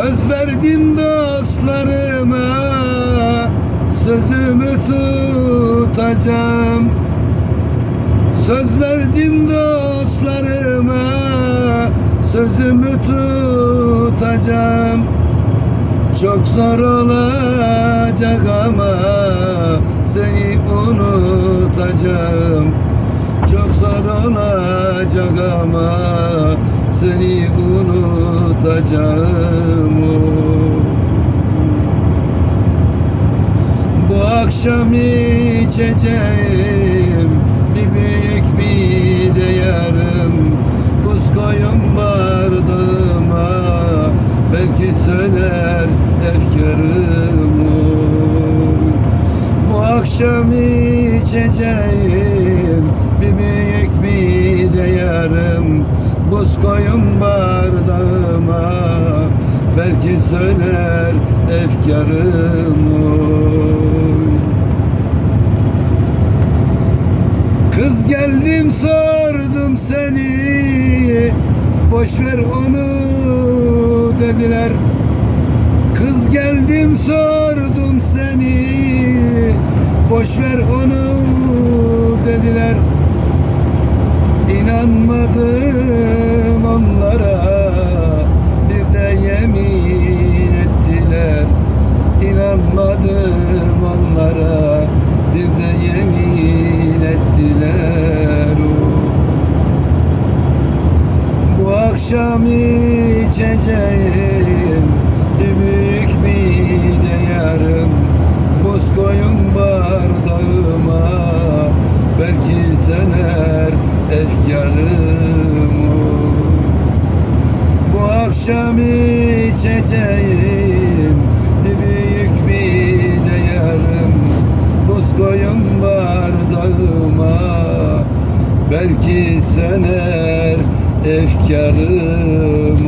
Söz verdim dostlarıma Sözümü tutacağım. Söz verdim dostlarıma Sözümü tutacağım. Çok zor olacak ama Seni unutacağım. Çok zor olacak ama Seni unutacağım Bu akşam içeceğim bir büyük bir de yarım. Buz koyun bardağıma belki söner efkarım Bu akşam içeceğim bir büyük bir de yarım. Buz koyun bardağıma söner efkarım Kız geldim sordum seni Boş ver onu dediler. Kız geldim sordum seni Boş ver onu dediler. İnanmadım onlara Bir de yemin ettiler İnanmadım onlara Bir de yemin ettiler Bu akşam içeceğim Bir büyük bir de yarım. Buz koyun bardağıma Belki sener efkarım. Bu akşam içeceğim Bir büyük bir de yarım. Buz koyun bardağıma Belki söner efkarım